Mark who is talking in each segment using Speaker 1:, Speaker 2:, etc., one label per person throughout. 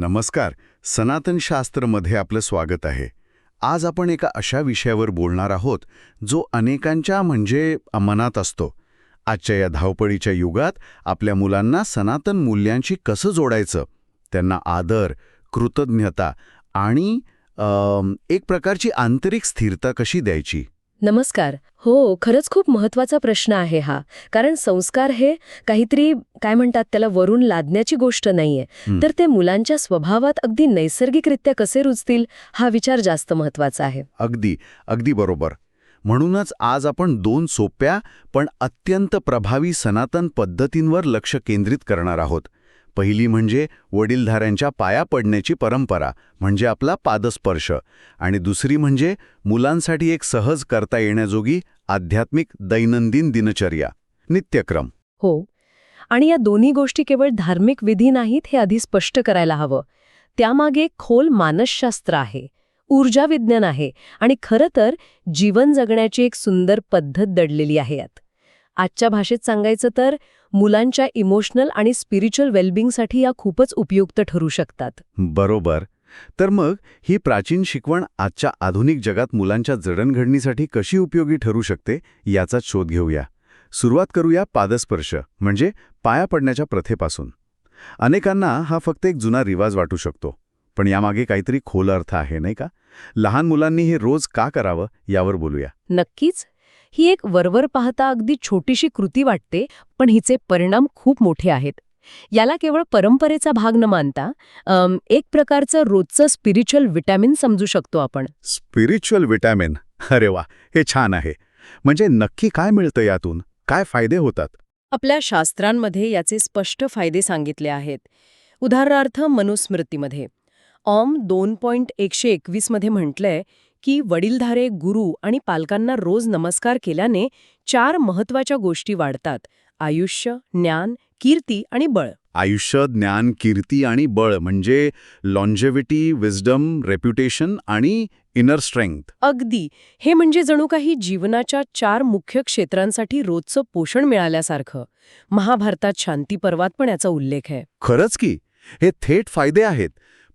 Speaker 1: नमस्कार. सनातन शास्त्रमध्ये आपलं स्वागत आहे. आज आपण एका अशा विषयावर बोलणार आहोत जो अनेकांच्या म्हणजे मनात असतो. आजच्या या धावपळीच्या युगात आपल्या मुलांना सनातन मूल्यांशी कसं जोडायचं? त्यांना आदर कृतज्ञता आणि एक प्रकारची आंतरिक स्थिरता कशी द्यायची?
Speaker 2: नमस्कार. हो खरंच खूप महत्त्वाचा प्रश्न आहे हा. कारण संस्कार हे काहीतरी काय म्हणतात त्याला वरून लादण्याची गोष्ट नाहीये. तर ते मुलांच्या स्वभावात अगदी नैसर्गिकरित्या कसे रुजतील हा विचार जास्त महत्त्वाचा आहे.
Speaker 1: अगदी अगदी बरोबर. म्हणूनच आज आपण दोन सोप्या पण अत्यंत प्रभावी सनातन पद्धतींवर लक्ष केंद्रित करणार आहोत. पहिली म्हणजे वडीलधाऱ्यांच्या पाया पडण्याची परंपरा म्हणजे आपला पादस्पर्श. आणि दुसरी म्हणजे मुलांसाठी एक सहज करता येण्याजोगी आध्यात्मिक दैनंदिन दिनचर्या नित्यक्रम.
Speaker 2: हो. आणि या दोन्ही गोष्टी केवळ धार्मिक विधी नाहीत हे आधी स्पष्ट करायला हवं. त्यामागे एक खोल मानसशास्त्र आहे ऊर्जा विज्ञान आहे आणि खरं तर जीवन जगण्याची एक सुंदर पद्धत दडलेली आहे यात. आजच्या भाषेत सांगायचं तर मुलांच्या इमोशनल आणि स्पिरिच्युअल वेलबिंगसाठी या खूपच उपयुक्त ठरू शकतात.
Speaker 1: बरोबर. तर मग ही प्राचीन शिकवण आजच्या आधुनिक जगात मुलांच्या जडणघडणीसाठी कशी उपयोगी ठरू शकते याचाच शोध घेऊया. सुरुवात करूया पादस्पर्श म्हणजे पाया पडण्याच्या प्रथेपासून. अनेकांना हा फक्त एक जुना रिवाज वाटू शकतो पण यामागे काहीतरी खोल अर्थ आहे नाही का? लहान मुलांनी हे रोज का करावं यावर बोलूया.
Speaker 2: नक्कीच. ही एक वरवर पाहता अगदी छोटीशी कृती वाटते पण हिचे परिणाम खूप मोठे आहेत. याला केवळ परंपरेचा भाग न मानता एक प्रकारचं रोजचं स्पिरिच्युअल विटॅमिन समजू शकतो आपण.
Speaker 1: स्पिरिच्युअल विटॅमिन अरे वा हे छान आहे. म्हणजे नक्की काय मिळतं यातून? काय फायदे होतात?
Speaker 2: आपल्या शास्त्रांमध्ये याचे स्पष्ट फायदे सांगितले आहेत. उदाहरणार्थ मनुस्मृतीमध्ये. ऑम दोन पॉइंट एकशे एकवीसमध्ये म्हटलंय की वडीलधारे गुरु आणि पालकांना रोज नमस्कार केल्याने चार महत्त्वाच्या गोष्टी वाढतात आयुष्य ज्ञान कीर्ती आणि बळ.
Speaker 1: आयुष्य ज्ञान कीर्ती आणि बळ म्हणजे लॉन्जेव्हिटी विजडम रेप्युटेशन आणि इनर स्ट्रेंग्थ
Speaker 2: अगदी. हे म्हणजे जणू काही जीवनाच्या चार मुख्य क्षेत्रांसाठी रोजचं पोषण मिळाल्यासारखं. महाभारतात शांती पर्वात पण याचा उल्लेख आहे.
Speaker 1: खरंच की. हे थेट फायदे आहेत.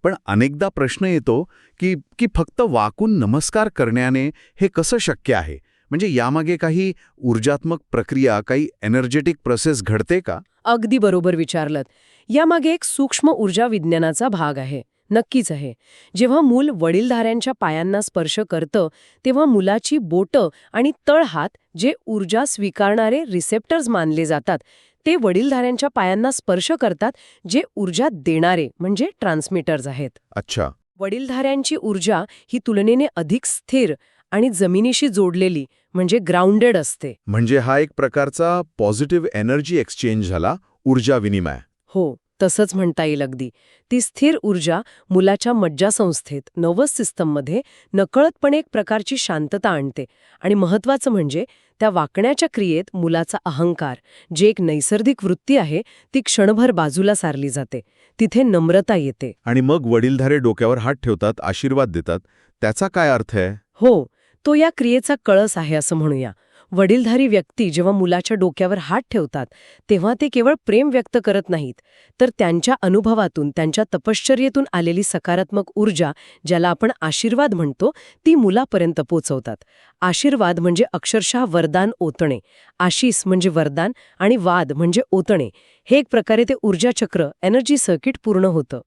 Speaker 1: पण अनेकदा प्रश्न येतो की की फक्त वाकून नमस्कार करण्याने हे कसं शक्य आहे? म्हणजे यामागे काही ऊर्जात्मक प्रक्रिया काही एनर्जेटिक प्रोसेस घडते का?
Speaker 2: अगदी बरोबर विचारलं यामागे एक सूक्ष्म ऊर्जा विज्ञानाचा भाग आहे. नक्कीच आहे. जेव्हा मूल वडीलधाऱ्यांच्या पायांना स्पर्श करतं तेव्हा मुलाची बोटं आणि तळहात जे ऊर्जा स्वीकारणारे रिसेप्टर्स मानले जातात ते वडीलधाऱ्यांच्या पायांना स्पर्श करतात जे ऊर्जा देणारे म्हणजे ट्रान्समीटर्स आहेत.
Speaker 1: अच्छा.
Speaker 2: वडीलधाऱ्यांची ऊर्जा ही तुलनेने अधिक स्थिर आणि जमिनीशी जोडलेली म्हणजे ग्राउंडेड असते.
Speaker 1: म्हणजे हा एक प्रकारचा पॉझिटिव्ह एनर्जी एक्सचेंज झाला ऊर्जा विनिमय.
Speaker 2: हो. तसंच म्हणता येईल अगदी. ती स्थिर ऊर्जा मुलाच्या मज्जासंस्थेत नर्वस सिस्टममध्ये नकळतपणे एक प्रकारची शांतता आणते आणि महत्वाचं म्हणजे त्या वाकण्याच्या क्रियेत मुलाचा अहंकार जे एक नैसर्गिक वृत्ती आहे ती क्षणभर बाजूला सारली जाते. तिथे नम्रता येते.
Speaker 1: आणि मग वडीलधारे डोक्यावर हात ठेवतात आशीर्वाद देतात. त्याचा काय अर्थ आहे?
Speaker 2: हो तो या क्रियेचा कळस आहे असं म्हणूया. वडीलधारी व्यक्ती जेव्हा मुलाच्या डोक्यावर हात ठेवतात तेव्हा ते केवळ प्रेम व्यक्त करत नाहीत. तर त्यांच्या अनुभवातून त्यांच्या तपश्चर्येतून आलेली सकारात्मक ऊर्जा ज्याला आपण आशीर्वाद म्हणतो ती मुलापर्यंत पोचवतात. आशीर्वाद म्हणजे अक्षरशः वरदान ओतणे. आशीष म्हणजे वरदान आणि वाद म्हणजे ओतणे. हे एक प्रकारे ते ऊर्जाचक्र एनर्जी सर्किट पूर्ण होतं.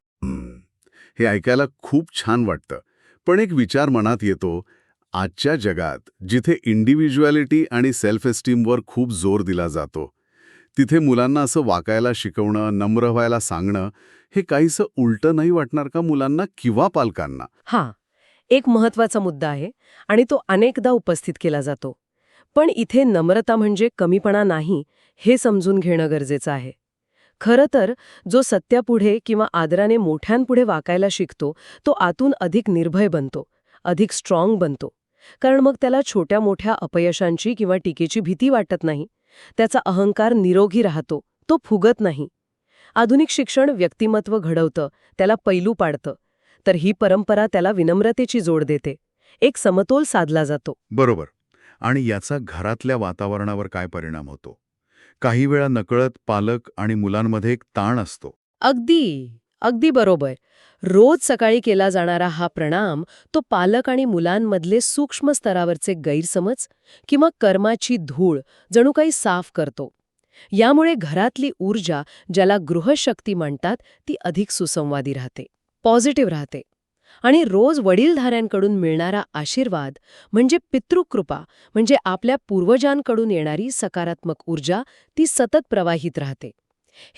Speaker 1: हे ऐकायला खूप छान वाटतं. पण एक विचार मनात येतो आजच्या जगात जिथे इंडिव्हिज्युअलिटी आणि सेल्फ एस्टीमवर खूप जोर दिला जातो तिथे मुलांना असं वाकायला शिकवणं नम्र व्हायला सांगणं हे काहीसं उलटं नाही वाटणार का मुलांना किंवा पालकांना?
Speaker 2: हा एक महत्त्वाचा मुद्दा आहे आणि तो अनेकदा उपस्थित केला जातो. पण इथे नम्रता म्हणजे कमीपणा नाही हे समजून घेणं गरजेचं आहे. खरं तर जो सत्यापुढे किंवा आदराने मोठ्यांपुढे वाकायला शिकतो तो आतून अधिक निर्भय बनतो अधिक स्ट्रॉंग बनतो. कारण मग त्याला छोट्या मोठ्या अपयशांची किंवा टीकेची भीती वाटत नाही. त्याचा अहंकार निरोगी राहतो. तो फुगत नाही. आधुनिक शिक्षण व्यक्तिमत्व घडवतं. त्याला पैलू पाडतं. तर ही परंपरा त्याला विनम्रतेची जोड देते. एक समतोल साधला जातो.
Speaker 1: बरोबर. आणि याचा घरातल्या वातावरणावर काय परिणाम होतो? काही वेळा नकळत पालक आणि मुलांमध्ये एक ताण असतो.
Speaker 2: अगदी. अगदी बरोबर. रोज सकाळी केला जाणारा हा प्रणाम तो पालक आणि मुलांमधले सूक्ष्म स्तरावरचे गैरसमज किंवा कर्माची धूळ जणू काही साफ करतो. यामुळे घरातली ऊर्जा ज्याला गृहशक्ती म्हणतात ती अधिक सुसंवादी राहते पॉझिटिव्ह राहते. आणि रोज वडीलधाऱ्यांकडून मिळणारा आशीर्वाद म्हणजे पितृकृपा म्हणजे आपल्या पूर्वजांकडून येणारी सकारात्मक ऊर्जा ती सतत प्रवाहित राहते.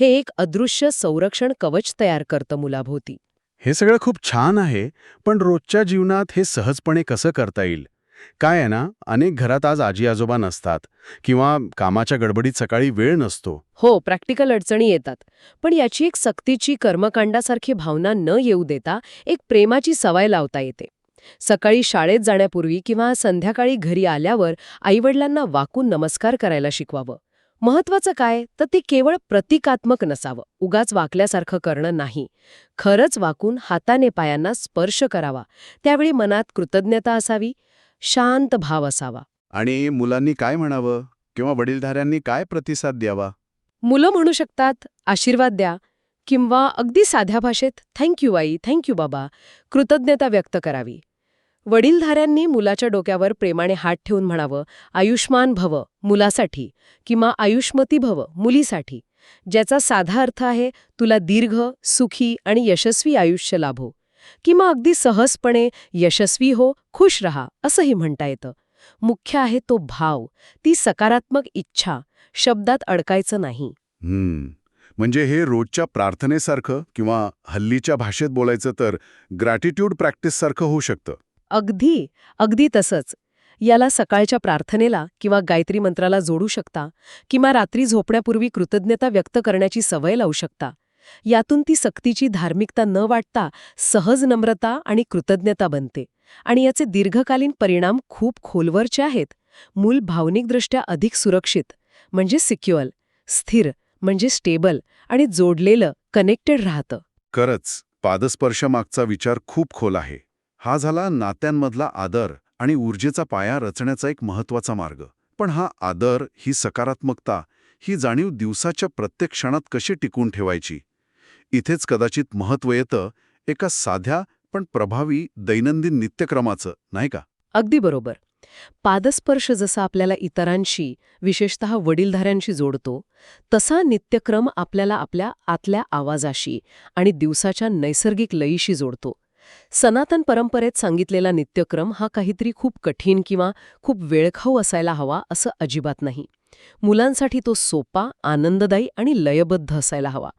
Speaker 2: हे एक अदृश्य संरक्षण कवच तयार करतं मुलाभोवती.
Speaker 1: हे सगळं खूप छान आहे पण रोजच्या जीवनात हे सहजपणे कसं करता येईल? काय आहे ना अनेक घरात आज आजी आजोबा नसतात किंवा कामाच्या गडबडीत सकाळी वेळ नसतो.
Speaker 2: हो प्रॅक्टिकल अडचणी येतात. पण याची एक सक्तीची कर्मकांडासारखी भावना न येऊ देता एक प्रेमाची सवय लावता येते. सकाळी शाळेत जाण्यापूर्वी किंवा संध्याकाळी घरी आल्यावर आईवडिलांना वाकून नमस्कार करायला शिकवावं. महत्वाचं काय? तर ते केवळ प्रतिकात्मक नसावं. उगाच वाकल्यासारखं करणं नाही. खरंच वाकून हाताने पायांना स्पर्श करावा. त्यावेळी मनात कृतज्ञता असावी शांत भाव असावा.
Speaker 1: आणि मुलांनी काय म्हणावं? किंवा वडीलधाऱ्यांनी काय प्रतिसाद द्यावा?
Speaker 2: मुलं म्हणू शकतात आशीर्वाद द्या किंवा अगदी साध्या भाषेत थँक्यू आई थँक्यू बाबा. कृतज्ञता व्यक्त करावी. वडीलधाऱ्यांनी मुलाच्या डोक्यावर प्रेमाने हात ठेवून म्हणावं आयुष्मान भव मुलासाठी किंवा आयुष्मती भव मुलीसाठी. ज्याचा साधा अर्थ आहे तुला दीर्घ सुखी आणि यशस्वी आयुष्य लाभो. किंवा अगदी सहजपणे यशस्वी हो खुश रहा असंही म्हणता येतं. मुख्य आहे तो भाव ती सकारात्मक इच्छा शब्दात अडकायचं नाही.
Speaker 1: म्हणजे हे रोजच्या प्रार्थनेसारखं किंवा हल्लीच्या भाषेत बोलायचं तर ग्रॅटिट्यूड प्रॅक्टिससारखं होऊ शकतं.
Speaker 2: अगदी अगदी तसंच. याला सकाळच्या प्रार्थनेला किंवा गायत्री मंत्राला जोडू शकता किंवा रात्री झोपण्यापूर्वी कृतज्ञता व्यक्त करण्याची सवय लावू शकता. यातून ती सक्तीची धार्मिकता न वाटता सहज नम्रता आणि कृतज्ञता बनते आणि याचे दीर्घकालीन परिणाम खूप खोलवरचे आहेत. मूल भावनिकदृष्ट्या अधिक सुरक्षित म्हणजे सिक्युअल स्थिर म्हणजे स्टेबल आणि जोडलेलं कनेक्टेड राहतं.
Speaker 1: खरंच पादस्पर्श मागचा विचार खूप खोल आहे. हा झाला नात्यांमधला आदर आणि ऊर्जेचा पाया रचण्याचा एक महत्त्वाचा मार्ग. पण हा आदर ही सकारात्मकता ही जाणीव दिवसाच्या प्रत्येक क्षणात कशी टिकून ठेवायची? इथेच कदाचित महत्त्व येतं एका साध्या पण प्रभावी दैनंदिन नित्यक्रमाचं नाही का?
Speaker 2: अगदी बरोबर. पादस्पर्श जसा आपल्याला इतरांशी विशेषतः वडीलधाऱ्यांशी जोडतो तसा नित्यक्रम आपल्याला आपल्या आतल्या आवाजाशी आणि दिवसाच्या नैसर्गिक लयीशी जोडतो. सनातन परंपरेत सांगितलेला नित्यक्रम हा काहीतरी खूप कठीण किंवा खूप वेळखाऊ असायला हवा असं अजिबात नाही. मुलांसाठी तो सोपा आनंददायी आणि लयबद्ध असायला हवा.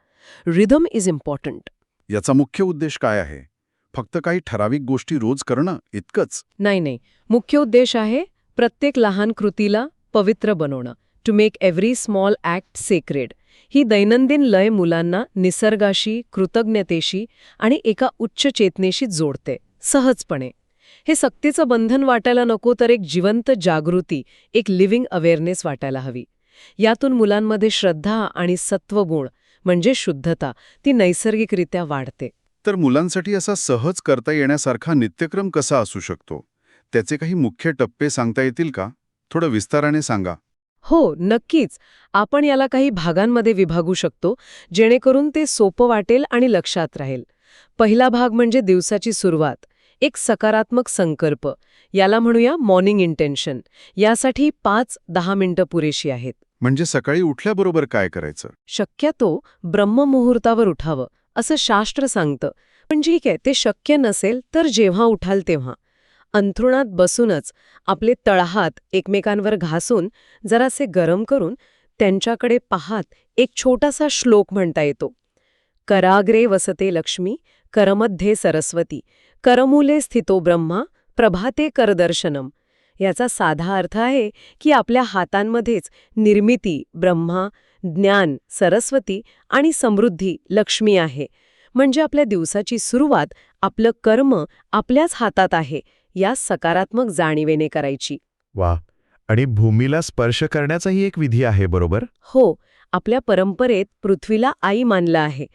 Speaker 2: Rhythm is important.
Speaker 1: याचा मुख्य उद्देश काय आहे? फक्त काही ठराविक गोष्टी रोज करणं इतकंच?
Speaker 2: नाही नाही. मुख्य उद्देश आहे प्रत्येक लहान कृतीला पवित्र बनवणं. To make every small act sacred ही दैनंदिन लय मुलांना निसर्गाशी कृतज्ञतेशी आणि एका उच्च चेतनेशी जोडते सहजपणे. हे सक्तीचं बंधन वाटायला नको तर एक जिवंत जागृती एक लिव्हिंग अवेअरनेस वाटायला हवी. यातून मुलांमध्ये श्रद्धा आणि सत्वगुण म्हणजे शुद्धता ती नैसर्गिकरित्या वाढते.
Speaker 1: तर मुलांसाठी असा सहज करता येण्यासारखा नित्यक्रम कसा असू शकतो? त्याचे काही मुख्य टप्पे सांगता येतील का? थोडं विस्ताराने सांगा.
Speaker 2: हो नक्कीच. आपण याला काही भागांमध्ये विभागू शकतो जेणेकरून ते सोपं वाटेल आणि लक्षात राहील. पहिला भाग म्हणजे दिवसाची सुरुवात एक सकारात्मक संकल्प. याला म्हणूया मॉर्निंग इंटेन्शन. यासाठी पाच दहा मिनिटं पुरेशी आहेत.
Speaker 1: म्हणजे सकाळी उठल्याबरोबर काय करायचं?
Speaker 2: शक्यतो ब्रह्ममुहूर्तावर उठावं असं शास्त्र सांगतं. पण ठीक आहे ते शक्य नसेल तर जेव्हा उठाल तेव्हा. अंथरुणात बसूनच आपले तळहात एकमेकांवर घासून जरासे गरम करून त्यांच्याकडे पाहात एक छोटासा श्लोक म्हणता येतो. कराग्रे वसते लक्ष्मी करमध्ये सरस्वती करमूले स्थितो ब्रह्मा प्रभाते करदर्शनम. याचा साधा अर्थ आहे की आपल्या हातांमध्येच निर्मिती ब्रह्मा ज्ञान सरस्वती आणि समृद्धी लक्ष्मी आहे. म्हणजे आपल्या दिवसाची सुरुवात आपलं कर्म आपल्याच हातात आहे. या सकारात्मक जाणीवेने करायची.
Speaker 3: वा. आणि भूमीला स्पर्श करण्याचाही एक विधी आहे बरोबर?
Speaker 2: हो. आपल्या परंपरेत पृथ्वीला आई मानलं आहे.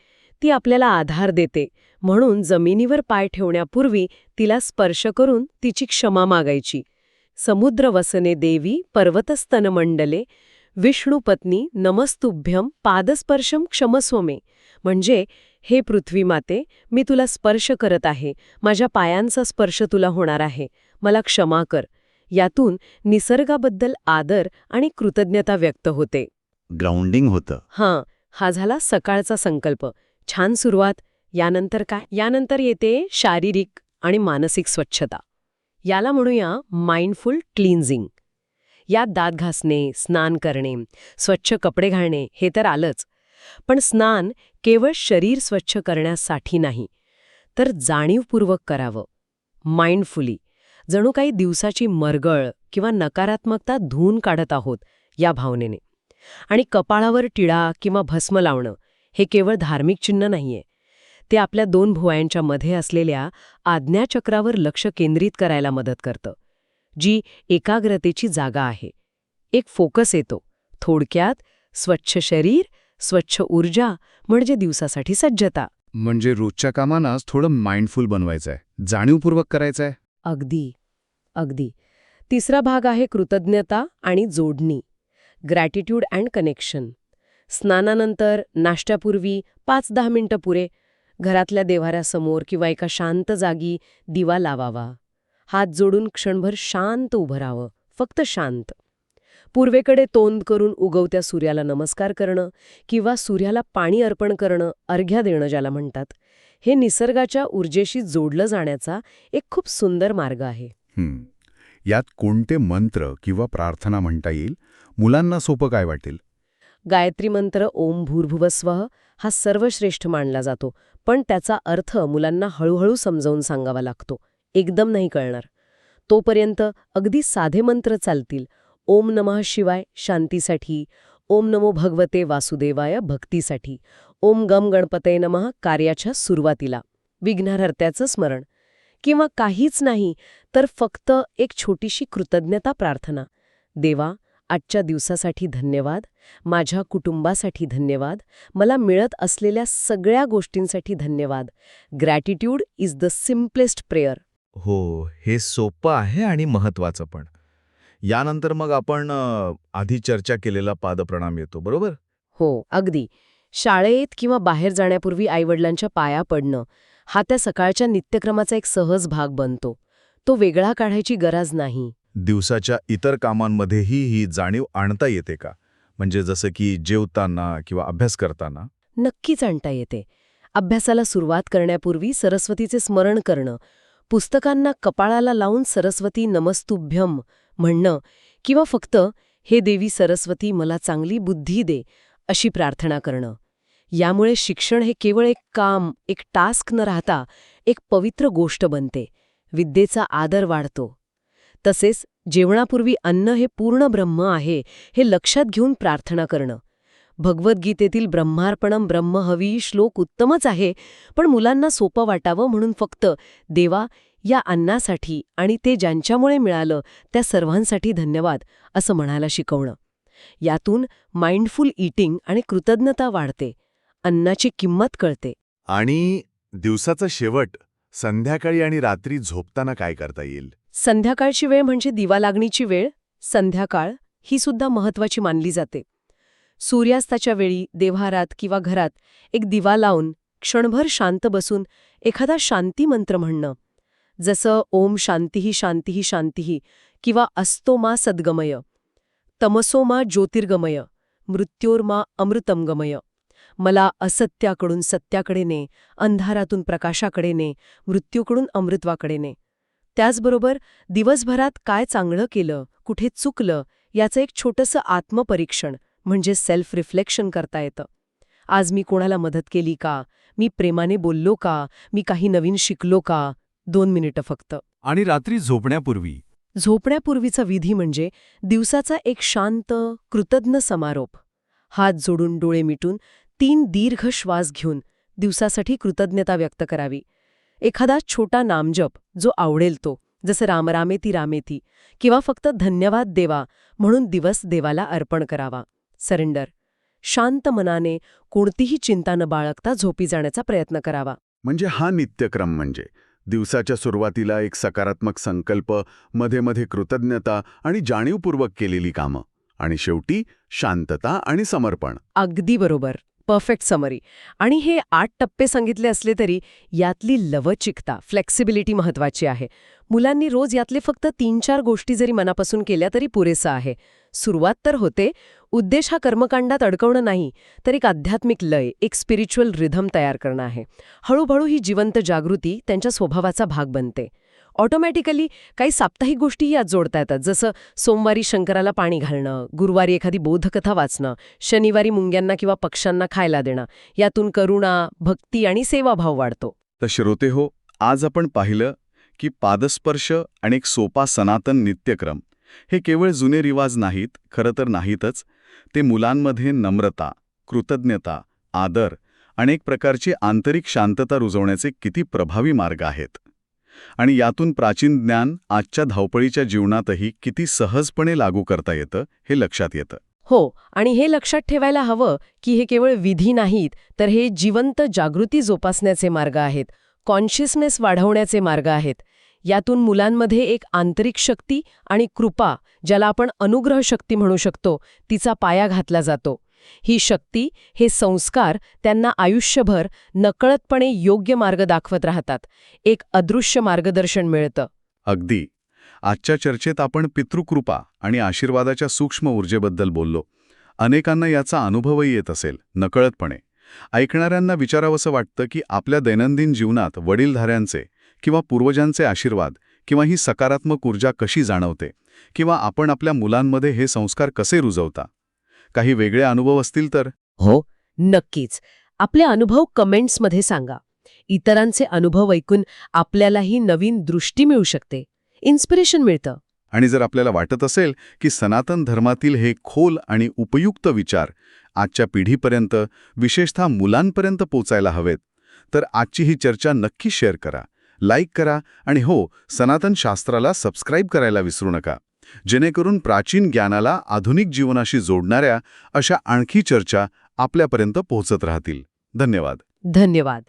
Speaker 2: ती आपल्याला आधार देते. म्हणून जमिनीवर पाय ठेवण्यापूर्वी तिला स्पर्श करून तिची क्षमा मागायची. समुद्र वसने देवी पर्वतस्तनमंडले विष्णुपत्नी नमस्तुभ्यम पादस्पर्शम क्षमस्वमे म्हणजे हे पृथ्वी माते मी तुला स्पर्श करत आहे. माझ्या पायांचा स्पर्श तुला होणार आहे. मला क्षमा कर. यातून निसर्गाबद्दल आदर आणि कृतज्ञता व्यक्त होते.
Speaker 1: ग्राउंडिंग होतं.
Speaker 2: हां हा झाला सकाळचा संकल्प. छान सुरुवात. यानंतर काय? यानंतर येते शारीरिक आणि मानसिक स्वच्छता. याला म्हणूया माइंडफुल क्लीन्झिंग. यात दात घासणे स्नान करणे स्वच्छ कपडे घालणे हे तर आलंच. पण स्नान केवळ शरीर स्वच्छ करण्यासाठी नाही तर जाणीवपूर्वक करावं. माइंडफुली जणू काही दिवसाची मरगळ किंवा नकारात्मकता धुवून काढत आहोत या भावनेने. आणि कपाळावर टिळा किंवा भस्म लावणं हे केवळ धार्मिक चिन्ह नाहीये. ते आपल्या दोन भुवयांच्या मध्ये असलेल्या आज्ञाचक्रावर लक्ष केंद्रित करायला मदत करतं जी एकाग्रतेची जागा आहे. एक फोकस येतो थोडक्यात स्वच्छ शरीर स्वच्छ ऊर्जा म्हणजे दिवसासाठी सज्जता.
Speaker 4: म्हणजे रोजच्या कामांनाच थोडं माइंडफुल बनवायचं आहे जाणीवपूर्वक करायचं आहे
Speaker 2: अगदी अगदी. तिसरा भाग आहे कृतज्ञता आणि जोडणी ग्रॅटिट्यूड अँड कनेक्शन स्नानानंतर नाश्त्यापूर्वी पाच दहा मिनिटं पुरे घरातल्या देव्हाऱ्यासमोर किंवा एका शांत जागी दिवा लावावा. हात जोडून क्षणभर शांत उभं राहावं फक्त शांत. पूर्वेकडे तोंड करून उगवत्या सूर्याला नमस्कार करणं किंवा सूर्याला पाणी अर्पण करणं अर्घ्या देणं ज्याला म्हणतात हे निसर्गाच्या ऊर्जेशी जोडलं जाण्याचा एक खूप सुंदर मार्ग आहे.
Speaker 4: यात कोणते मंत्र किंवा प्रार्थना म्हणता येईल? मुलांना सोपं काय वाटेल?
Speaker 2: गायत्री मंत्र ओम भूर्भुवस्वः हा सर्वश्रेष्ठ मानला जातो पण त्याचा अर्थ मुलांना हळूहळू समजावून सांगावा लागतो. एकदम नाही कळणार. तोपर्यंत अगदी साधे मंत्र चालतील ओम नमः शिवाय शांतीसाठी ओम नमो भगवते वासुदेवाय भक्तीसाठी ओम गम गणपते नमः कार्याच्या सुरुवातीला. विघ्नहर्त्याचं स्मरण. किंवा काहीच नाही तर फक्त एक छोटीशी कृतज्ञता प्रार्थना. देवा आजच्या दिवसासाठी धन्यवाद. माझ्या कुटुंबासाठी धन्यवाद. मला मिळत असलेल्या सगळ्या गोष्टींसाठी धन्यवाद. Gratitude is the simplest prayer
Speaker 3: हो हे सोपं आहे आणि महत्वाचं पण. यानंतर मग आपण आधी चर्चा केलेला पादप्रणाम येतो बरोबर?
Speaker 2: हो अगदी. शाळेत किंवा बाहेर जाण्यापूर्वी आईवडिलांच्या पाया पडणं हा त्या सकाळच्या नित्यक्रमाचा एक सहज भाग बनतो. तो वेगळा काढायची गरज नाही.
Speaker 3: दिवसाच्या इतर कामांमध्येही ही जाणीव आणता येते का? म्हणजे जसं की जेवताना किंवा अभ्यास करताना?
Speaker 2: नक्कीच आणता येते. अभ्यासाला सुरुवात करण्यापूर्वी सरस्वतीचे स्मरण करणं पुस्तकांना कपाळाला लावून सरस्वती नमस्तुभ्यम म्हणणं किंवा फक्त हे देवी सरस्वती मला चांगली बुद्धी दे अशी प्रार्थना करणं. यामुळे शिक्षण हे केवळ एक काम एक टास्क न राहता एक पवित्र गोष्ट बनते विद्येचा आदर वाढतो. तसेच जेवणापूर्वी अन्न हे पूर्ण ब्रह्म आहे हे लक्षात घेऊन प्रार्थना करणं. भगवद्गीतेतील ब्रह्मार्पणम ब्रह्म हवी श्लोक उत्तमच आहे पण मुलांना सोपं वाटावं म्हणून फक्त देवा या अन्नासाठी आणि ते ज्यांच्यामुळे मिळालं त्या सर्वांसाठी धन्यवाद असं म्हणायला शिकवणं. यातून माइंडफुल ईटिंग आणि कृतज्ञता वाढते. अन्नाची किंमत कळते.
Speaker 5: आणि दिवसाचा शेवट संध्याकाळी आणि रात्री झोपताना काय करता येईल?
Speaker 2: संध्याकाळची वेळ म्हणजे दिवा लागणीची वेळ. संध्याकाळ ही सुद्धा महत्वाची मानली जाते. सूर्यास्ताच्या वेळी देव्हारात किंवा घरात एक दिवा लावून क्षणभर शांत बसून एखादा शांती मंत्र म्हणणं. जसं ओम शांतीही शांतीही शांतीही किंवा अस्तो मा सद्गमय तमसो मा ज्योतिर्गमय मृत्योर्मा अमृतमगमय मला असत्याकडून सत्याकडे ने अंधारातून प्रकाशाकडे ने मृत्यूकडून अमृत्वाकडे ने. त्याचबरोबर दिवसभरात काय चांगलं केलं कुठे चुकलं याचं एक छोटंसं आत्मपरीक्षण म्हणजे सेल्फ रिफ्लेक्शन करता येतं. आज मी कोणाला मदत केली का? मी प्रेमाने बोललो का? मी काही नवीन शिकलो का? दोन मिनिटं फक्त.
Speaker 5: आणि रात्री झोपण्यापूर्वी.
Speaker 2: झोपण्यापूर्वीचा विधी म्हणजे दिवसाचा एक शांत कृतज्ञ समारोप. हात जोडून डोळे मिटून तीन दीर्घ श्वास घेऊन दिवसासाठी कृतज्ञता व्यक्त करावी. एखादा छोटा नामजप जो आवडेल तो जसं रामरामेती रामेती किंवा फक्त धन्यवाद देवा म्हणून दिवस देवाला अर्पण करावा. सरेंडर. शांत मनाने कोणतीही चिंता न बाळगता झोपी जाण्याचा प्रयत्न करावा.
Speaker 1: म्हणजे हा नित्यक्रम म्हणजे दिवसाच्या सुरुवातीला एक सकारात्मक संकल्पमध्ये मध्ये कृतज्ञता आणि जाणीवपूर्वक केलेली कामं. आणि शेवटी शांतता आणि समर्पण.
Speaker 2: अगदी बरोबर. परफेक्ट समरी आणि हे आठ टप्पे सांगितले असले तरी यातली लवचिकता फ्लेक्सिबिलिटी महत्वाची आहे. मुलांनी रोज यातले फक्त तीन चार गोष्टी जरी मनापासून केल्या तरी पुरेसं आहे. सुरुवात तर होते. उद्देश हा कर्मकांडात अडकवणं नाही तर एक आध्यात्मिक लय एक स्पिरिच्युअल रिधम तयार करणं आहे. हळूहळू ही जिवंत जागृती त्यांच्या स्वभावाचा भाग बनते. ऑटोमॅटिकली काही साप्ताहिक गोष्टीही यात जोडता येतात. जसं सोमवारी शंकराला पाणी घालणं गुरुवारी एखादी बोधकथा वाचणं शनिवारी मुंग्यांना किंवा पक्ष्यांना खायला देणं यातून करुणा भक्ती आणि सेवाभाव वाढतो.
Speaker 1: तर श्रोते हो आज आपण पाहिलं की पादस्पर्श आणि एक सोपा सनातन नित्यक्रम हे केवळ जुने रिवाज नाहीत खरं तर नाहीतच ते मुलांमध्ये नम्रता कृतज्ञता आदर अनेक प्रकारची आंतरिक शांतता रुजवण्याचे किती प्रभावी मार्ग आहेत. आणि यातून प्राचीन ज्ञान आजच्या धावपळीच्या जीवनातही किती सहजपणे लागू करता येतं हे लक्षात येतं.
Speaker 2: हो आणि हे लक्षात ठेवायला हवं की हे केवळ विधी नाहीत तर हे जिवंत जागृती जोपासण्याचे मार्ग आहेत कॉन्शियसनेस वाढवण्याचे मार्ग आहेत. यातून मुलांमध्ये एक आंतरिक शक्ती आणि कृपा ज्याला आपण अनुग्रह शक्ती म्हणू शकतो तिचा पाया घातला जातो. ही शक्ती हे संस्कार त्यांना आयुष्यभर नकळतपणे योग्य मार्ग दाखवत राहतात. एक अदृश्य मार्गदर्शन मिळतं.
Speaker 1: अगदी. आजच्या चर्चेत आपण पितृकृपा आणि आशीर्वादाच्या सूक्ष्म ऊर्जेबद्दल बोललो. अनेकांना याचा अनुभवही येत असेल नकळतपणे. ऐकणाऱ्यांना विचारावंसं वाटतं की आपल्या दैनंदिन जीवनात वडीलधाऱ्यांचे किंवा पूर्वजांचे आशीर्वाद किंवा ही सकारात्मक ऊर्जा कशी जाणवते? किंवा आपण आपल्या मुलांमध्ये हे संस्कार कसे रुजवता? काही वेगळे अनुभव असतील तर?
Speaker 2: हो नक्कीच. आपले अनुभव कमेंट्समध्ये सांगा. इतरांचे अनुभव ऐकून आपल्यालाही नवीन दृष्टी मिळू शकते. इन्स्पिरेशन मिळतं.
Speaker 1: आणि जर आपल्याला वाटत असेल की सनातन धर्मातील हे खोल आणि उपयुक्त विचार आजच्या पिढीपर्यंत विशेषतः मुलांपर्यंत पोचायला हवेत तर आजची ही चर्चा नक्की शेअर करा लाईक करा आणि हो सनातन शास्त्राला सबस्क्राईब करायला विसरू नका. जेणेकरून प्राचीन ज्ञानाला आधुनिक जीवनाशी जोडणाऱ्या अशा आणखी चर्चा आपल्यापर्यंत पोहोचत राहतील. धन्यवाद.
Speaker 2: धन्यवाद.